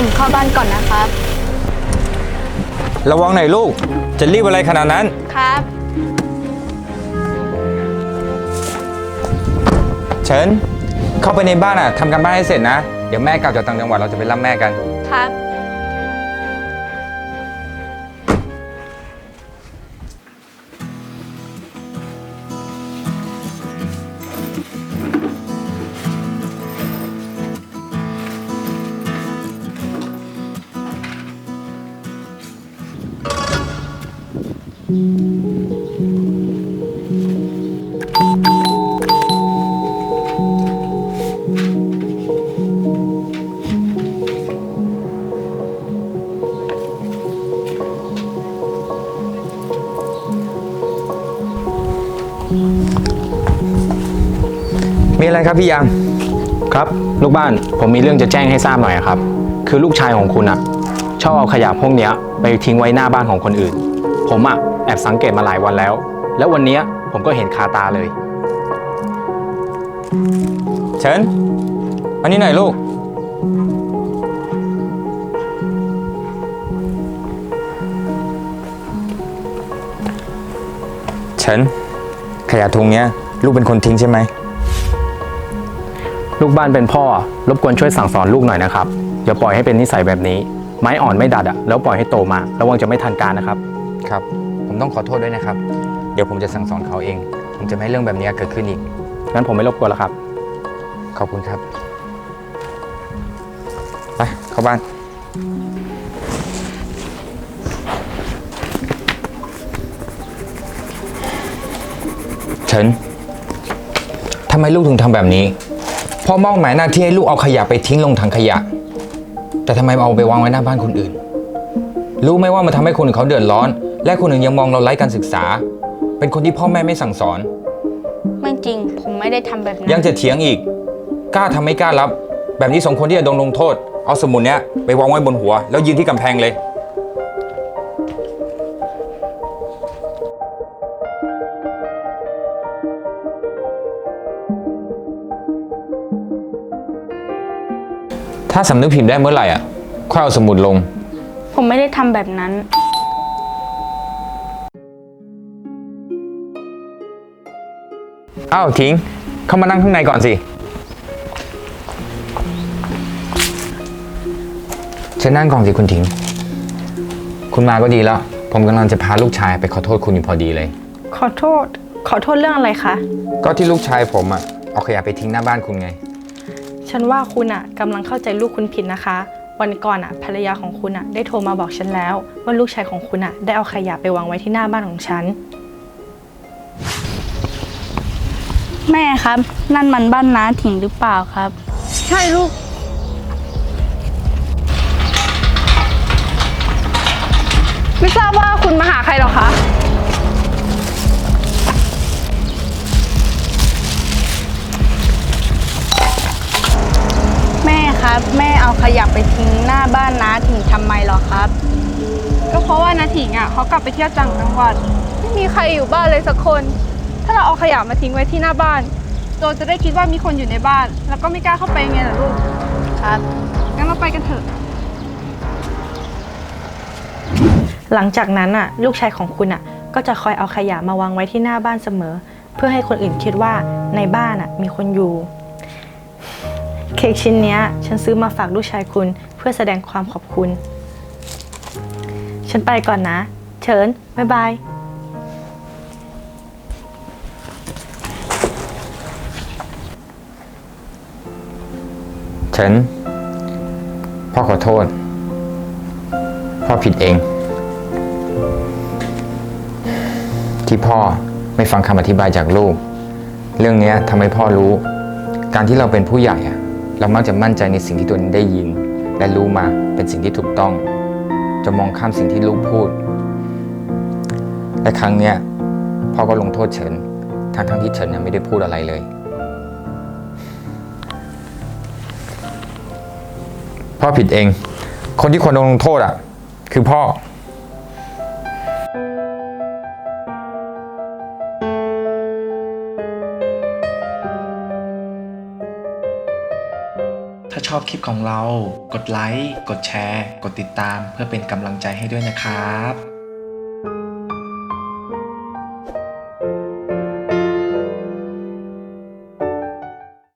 ผมเข้าบ้านก่อนนะครับ ระวังหน่อยลูก จะรีบอะไรขนาดนั้น ครับเฉินเข้าไปในบ้านอะทำการบ้านให้เสร็จนะ เดี๋ยวแม่กลับจากต่างจังหวัดเราจะไปรับแม่กัน ครับ มีอะไรครับพี่ยาม ครับ ลูกบ้านผมมีเรื่องจะแจ้งให้ทราบหน่อยอะครับ คือลูกชายของคุณอะชอบเอาขยะพวกเนี้ย ไปทิ้งไว้หน้าบ้านของคนอื่น ผมอะ อบสังเกตมาหลายวันแล้ว แล้ววันนี้ผมก็เห็นคาตาเลยเฉินมานี่หน่อยลูกเฉินขยะถุงเนี้ย ลูกเป็นคนทิ้งใช่ไหม ลูกบ้านเป็นพ่อ รบกวนช่วยสั่งสอนลูกหน่อยนะครับ อย่าปล่อยให้เป็นนิสัยแบบนี้ ไม้อ่อนไม่ดัดอะแล้วปล่อยให้โตมา ระวังจะไม่ทันการนะครับ ครับ ผมต้องขอโทษด้วยนะครับ เดี๋ยวผมจะสั่งสอนเขาเอง ผมจะไม่ให้เรื่องแบบนี้เกิดขึ้นอีก งั้นผมไม่รบกวนแล้วครับ ขอบคุณครับ ไปเข้าบ้าน เฉินทำไมลูกถึงทำแบบนี้ พ่อมอบหมายหน้าที่ให้ลูกเอาขยะไปทิ้งลงถังขยะ แต่ทำไมเอาไปวางไว้หน้าบ้านคนอื่น รู้ไหมว่ามันทำให้คนอื่นเขาเดือดร้อน และคนอื่นยังมองเราไร้การศึกษา เป็นคนที่พ่อแม่ไม่สั่งสอน ไม่จริง ผมไม่ได้ทำแบบนั้นยังจะเถียงอีก กล้าทำไม่กล้ารับ แบบนี้สมควรที่จะโดนลงโทษ เอาสมุดเนี้ยไปวางไว้บนหัว แล้วยืนที่กำแพงเลย ถ้าสำนึกผิดได้เมื่อไหร่อะค่อยเอาสมุดลง ผมไม่ได้ทำแบบนั้น อ้าวทิ้ง เข้ามานั่งข้างในก่อนสิเชิญนั่งก่อนสิคุณทิ้ง คุณมาก็ดีแล้ว ผมกำลังจะพาลูกชายไปขอโทษคุณอยู่พอดีเลย ขอโทษ ขอโทษเรื่องอะไรคะ ก็ที่ลูกชายผมอะเอาขยะไปทิ้งหน้าบ้านคุณไง ฉันว่าคุณอะกำลังเข้าใจลูกคุณผิดนะคะ วันก่อนอะภรรยาของคุณอะได้โทรมาบอกฉันแล้ว ว่าลูกชายของคุณอะได้เอาขยะไปวางไว้ที่หน้าบ้านของฉัน แม่ครับ นั่นมันบ้านน้าถิงหรือเปล่าครับ ใช่ลูก ไม่ทราบว่าคุณมาหาใครหรอคะ แม่ครับ แม่เอาขยะไปทิ้งหน้าบ้านน้าถิงทำไมหรอครับ ก็เพราะว่านาถิงอะเขากลับไปเที่ยวต่างจังหวัด ไม่มีใครอยู่บ้านเลยสักคน ถ้าเราเอาขยะมาทิ้งไว้ที่หน้าบ้าน โจรจะได้คิดว่ามีคนอยู่ในบ้าน แล้วก็ไม่กล้าเข้าไปไงล่ะลูก ครับ งั้นเราไปกันเถอะ หลังจากนั้นอะลูกชายของคุณอะก็จะคอยเอาขยะมาวางไว้ที่หน้าบ้านเสมอ เพื่อให้คนอื่นคิดว่าในบ้านอะมีคนอยู่ เค้กชิ้นเนี้ย ฉันซื้อมาฝากลูกชายคุณ เพื่อแสดงความขอบคุณ ฉันไปก่อนนะ เชิญบ๊ายบาย ฉินพ่อขอโทษ พ่อผิดเอง ที่พ่อไม่ฟังคำอธิบายจากลูก เรื่องนี้ทำให้พ่อรู้ การที่เราเป็นผู้ใหญ่เรามักจะมั่นใจในสิ่งที่ตัวเองได้ยิน และรู้มาเป็นสิ่งที่ถูกต้อง จะมองข้ามสิ่งที่ลูกพูด และครั้งเนี้ยพ่อก็ลงโทษเฉินทั้งทั้งที่เฉินยังไม่ได้พูดอะไรเลย พ่อผิดเอง คนที่ควรโดนลงโทษอะ คือพ่อถ้าชอบคลิปของเรา กดไลค์ กดแชร์ กดติดตามเพื่อเป็นกำลังใจให้ด้วยนะครับ